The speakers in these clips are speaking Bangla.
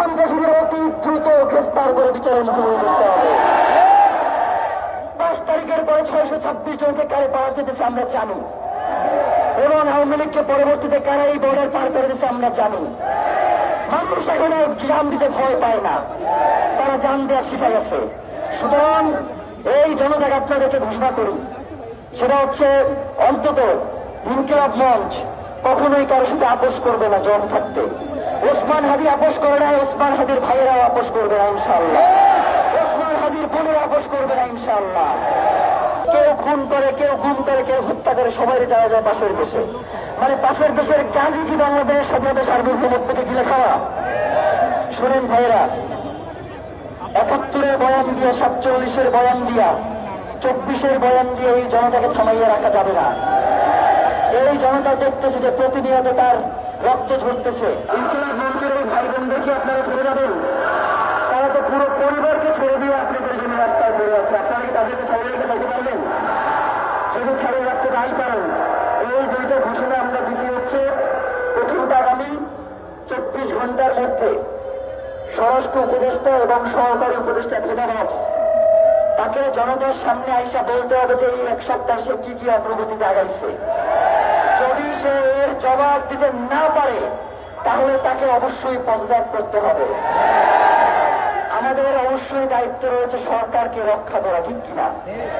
সন্ত্রাসীদের অতি দ্রুত গ্রেফতার করে বিচারের মুখোমুখি করতে হবে। পাঁচ তারিখের পরে ছয়শো ছাব্বিশ জনকে কারে পাওয়া যেতেছে আমরা জানি। এবং আওয়ামী লীগকে পরবর্তীতে কারা এই বর্ডার পার করে দিচ্ছে আমরা জানি। মানুষ এখন জান দিতে ভয় পায় না। তারা জান দেওয়ার শিখে গেছে সুতরাং এই জনতাকে আপনাদেরকে ঘোষণা করি, সেটা হচ্ছে অন্তত ইনকিলাব মঞ্চ কখনোই কারোর সাথে আপোষ করবে না জন থাকতে। ওসমান হাদি আপোষ করে না, ওসমান হাদির ভাইয়েরাও আপোষ করবে না ইনশাল্লাহ ওসমান হাদির বোনের আপোষ করবে না ইনশাল্লাহ কেউ খুন করে, কেউ গুম করে, কেউ হত্যা করে সবাই যাওয়া যায় পাশের দেশে। মানে পাশের দেশের গান্ধী কি বাংলাদেশের স্বাধীনতা সার্বভৌমত্বকে গিলে খাওয়া? শোনেন ভাইয়েরা, একাত্তরের বয়ান দিয়ে, সাতচল্লিশের বয়ান দিয়া, চব্বিশের বয়ান দিয়ে এই জনতাকে থামাইয়ে রাখা যাবে না। এই জনতা দেখতেছে যে প্রতিনিয়ত তার রক্ত ঝরতেছে। বোনদেরকে আপনারা ছেড়ে যাবেন। তারা তো পুরো পরিবারকে ছেড়ে দিয়ে আপনাদের জন্য রাস্তায় পড়ে আছে। আপনারা কি তাদেরকে ছেড়ে রেখে যেতে পারবেন? শুধু ছেড়ে রাখতে নাই পারেন। এই দুইটা ঘোষণা আমরা দিতে হচ্ছে প্রথমটা আগামী চব্বিশ ঘণ্টার মধ্যে। স্বরাষ্ট্র উপদেষ্টা এবং সহকারী উপদেষ্টা খেদাবাস তাকে জনতার সামনে আইসা বলতে হবে যে এই এক সপ্তাহ সে কি কি অগ্রগতিতে আগাইছে। যদি সে এর জবাব দিতে না পারে তাহলে তাকে অবশ্যই পদত্যাগ করতে হবে। আমাদের অবশ্যই দায়িত্ব রয়েছে সরকারকে রক্ষা করা, ঠিক কিনা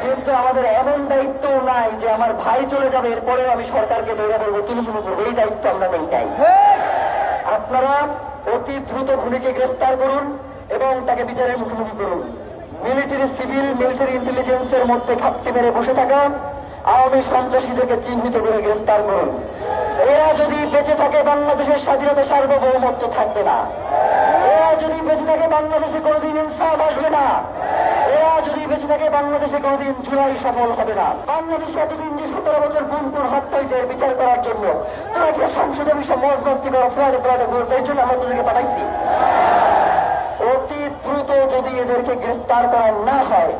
কিন্তু আমাদের এমন দায়িত্ব নাই যে আমার ভাই চলে যাবে এরপরে আমি সরকারকে ধরে বলব তুমি শুরু করব, এই দায়িত্ব আমরা নেই নাই। আপনারা অতি দ্রুত খুনিকে গ্রেফতার করুন এবং তাকে বিচারের মুখোমুখি করুন। মিলিটারি, সিভিল, মিলিটারি ইন্টেলিজেন্সের মধ্যে ঘাপটি মেরে বসে থাকা, আওয়ামী সন্ত্রাসীদেরকে চিহ্নিত করে গ্রেফতার করুন। এরা যদি বেঁচে থাকে, বাংলাদেশের স্বাধীনতা সার্বভৌমত্ব থাকবে না। এরা যদি বেঁচে থাকে, বাংলাদেশে কোনোদিন ইনসাফ আসবে না। এরা যদি বেঁচে থাকে, বাংলাদেশে কোনোদিন জুলাই সফল হবে না। বাংলাদেশে এতদিন যে সতেরো বছর গুমপুর হত্যা হয়েছে এর বিচার করার জন্য তারা কি সংসদে বিষয় মজবস্তি করা ফ্লাডে ফ্লাডে করছে এই জন্য আমরা তাদেরকে পাঠাইছি। অতি দ্রুত যদি এদেরকে গ্রেফতার করা না হয়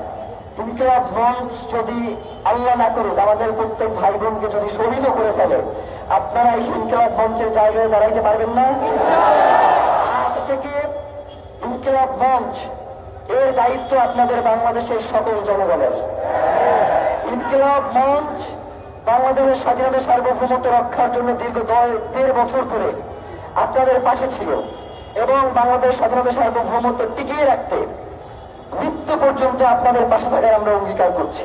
ইনকিলাব মঞ্চ যদি আল্লাহ না করুক, আমাদের প্রত্যেক ভাই বোনকে যদি শহীদ করে ফেলে, আপনারা এই ইনকিলাব মঞ্চের জায়গায় দাঁড়াইতে পারবেন না? আজ থেকে ইনকিলাব মঞ্চ, এর দায়িত্ব আপনাদের বাংলাদেশের সকল জনগণের। ইনকিলাব মঞ্চ বাংলাদেশের স্বাধীনতা সার্বভৌমত্ব রক্ষার জন্য দীর্ঘ দেড় বছর ধরে আপনাদের পাশে ছিল এবং বাংলাদেশ স্বাধীনতা সার্বভৌমত্ব টিকিয়ে রাখতে মৃত্যু পর্যন্ত আপনাদের পাশে থাকার আমরা অঙ্গীকার করছি।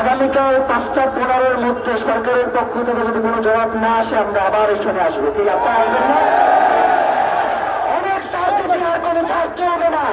আগামীকাল পাঁচটা পনেরোর মধ্যে সরকারের পক্ষ থেকে যদি কোনো জবাব না আসে আমরা আবার এখানে আসব। ঠিক আপনার অনেক সাহায্য হবে না।